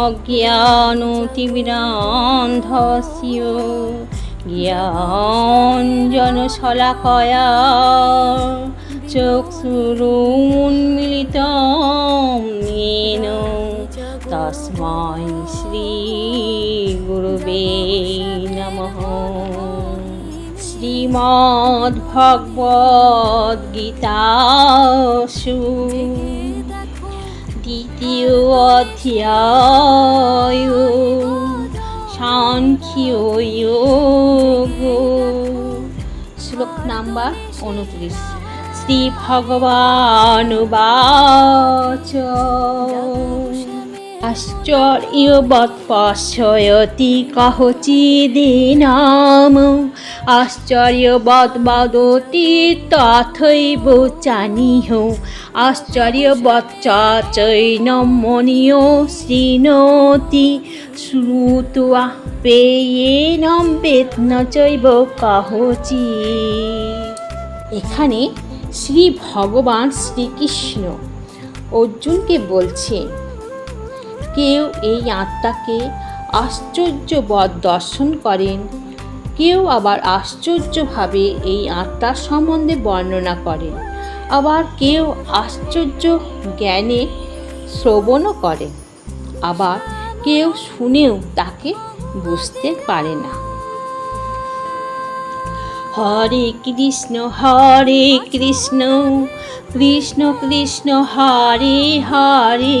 অজ্ঞানতিবিরান্ধস্য জ্ঞান শলাকয় চক্ষুরুন্মিলিত তস্মৈ শ্রী গুরুবে নমঃ শ্রীমদ্ভগবদ্গীতা দ্বিতীয় অধ্যায় সাংখ্যযোগ শ্লোক নাম্বার উনত্রিশ। শ্রী ভগবান বাচ। আশ্চর্যবৎ পশ্যয়তি কহচিদিনাম আশ্চর্যবৎ বদতি তথৈব চানিহ আশ্চর্যবৎ চৈনম মনীয় শৃণোতি শ্রুত্বা পেয়েনম বেদন চৈব কহচি। এখানে শ্রী ভগবান শ্রীকৃষ্ণ অর্জুনকে বলছেন কেউ এই আত্মাকে আশ্চর্যবৎ দর্শন করেন। কেউ আবার আশ্চর্যভাবে এই আত্মার সম্বন্ধে বর্ণনা করেন। আবার কেউ আশ্চর্য জ্ঞানে শ্রবণও করেন। আবার কেউ শুনেও তাকে বুঝতে পারে না। হরে কৃষ্ণ হরে কৃষ্ণ কৃষ্ণ কৃষ্ণ, হরে হরে।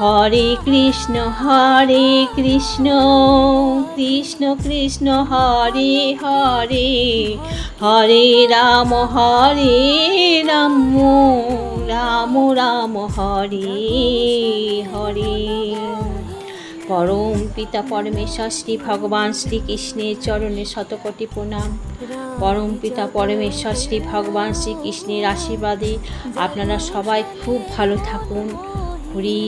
হরে কৃষ্ণ হরে কৃষ্ণ কৃষ্ণ কৃষ্ণ, হরে হরে হরে রাম হরে রাম রাম রাম, হরে হরে। পরম পিতা পরমেশ্বর, শ্রী ভগবান শ্রীকৃষ্ণের চরণে শতকোটি প্রণাম। পরম পিতা পরমেশ্বর, শ্রী ভগবান শ্রীকৃষ্ণের আশীর্বাদে আপনারা সবাই খুব ভালো থাকুন। হরি